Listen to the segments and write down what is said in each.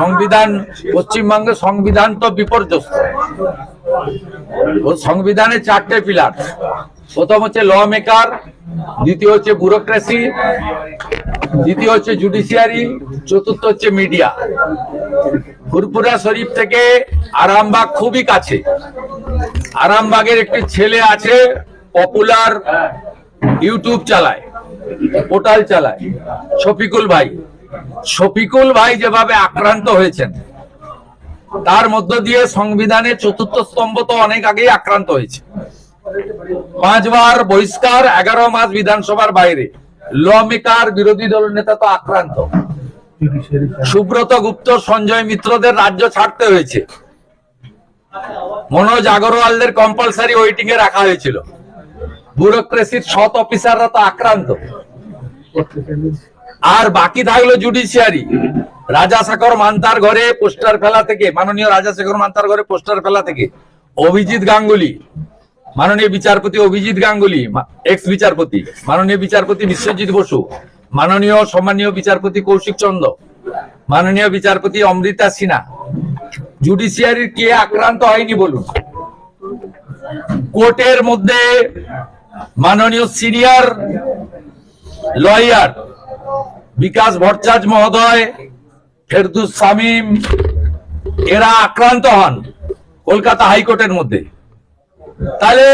সংবিধান, পশ্চিমবঙ্গের সংবিধান তো বিপর্যস্ত। ও সংবিধানের চারটে পিলার প্রথম হচ্ছে ল মেকার দ্বিতীয় হচ্ছে ব্যুরোক্রেসি দ্বিতীয় হচ্ছে জুডিশিয়ারি চতুর্থ হচ্ছে মিডিয়া ফুরপুরা শরীফ থেকে আরামবাগ খুবই কাছে। আরামবাগের একটি ছেলে আছে পপুলার ইউটিউব চালায় পোর্টাল চালায়, শফিকুল ভাই। শফিকুল ভাই যেভাবে আক্রান্ত হয়েছেন, তার মধ্য দিয়ে সংবিধানের চতুর্থ স্তম্ভ তো অনেক আগেই আক্রান্ত হয়েছে। পাঁচবার বহিষ্কার, এগারো মাস বিধানসভার বাইরে। ল মেকার বিরোধী দল নেতা তো আক্রান্ত। সুব্রত গুপ্ত, সঞ্জয় মিত্রদের রাজ্য ছাড়তে হয়েছে। মনোজ আগরওয়ালদের কম্পালসারি ওয়েটিং এ রাখা হয়েছিল। ব্যুরোক্রেসির সৎ অফিসাররা তো আক্রান্ত। আর বাকি থাকল জুডিশিয়ারি রাজাশেখর মান্তার ঘরে পোস্টার ফেলা থেকে, মাননীয় রাজাশেখর মান্তার ঘরে পোস্টার ফেলা থেকে অভিজিৎ গাঙ্গুলি, মাননীয় বিচারপতি অভিজিৎ গাঙ্গুলি এক্স বিচারপতি মাননীয় বিচারপতি বিশ্বজিৎ বসু, মাননীয় সম্মানীয় বিচারপতি কৌশিক চন্দ্র, মাননীয় বিচারপতি অমৃতা সিনহা। জুডিশিয়ারির কে আক্রান্ত হয়নি বলুন? কোর্টের মধ্যে মাননীয় সিনিয়র লয়ার বিকাশ ভট্টাচার্য মহোদয়, ফেরদুস শামীম এরা আক্রান্ত হন কলকাতা হাইকোর্টের মধ্যে। তাহলে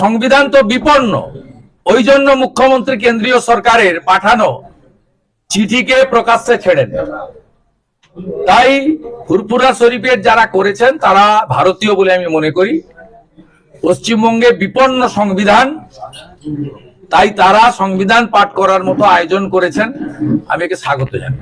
সংবিধান তো বিপন্ন। ওই জন্য মুখ্যমন্ত্রী কেন্দ্রীয় সরকারের পাঠানো চিঠিকে প্রকাশ্যে ছেড়েন। তাই ফুরপুরা শরীফের যারা করেছেন, তারা ভারতীয় বলে আমি মনে করি। পশ্চিমবঙ্গে বিপন্ন সংবিধান তাই তারা সংবিধান পাঠ করার মতো আয়োজন করেছেন। আমি একে স্বাগত জানাই।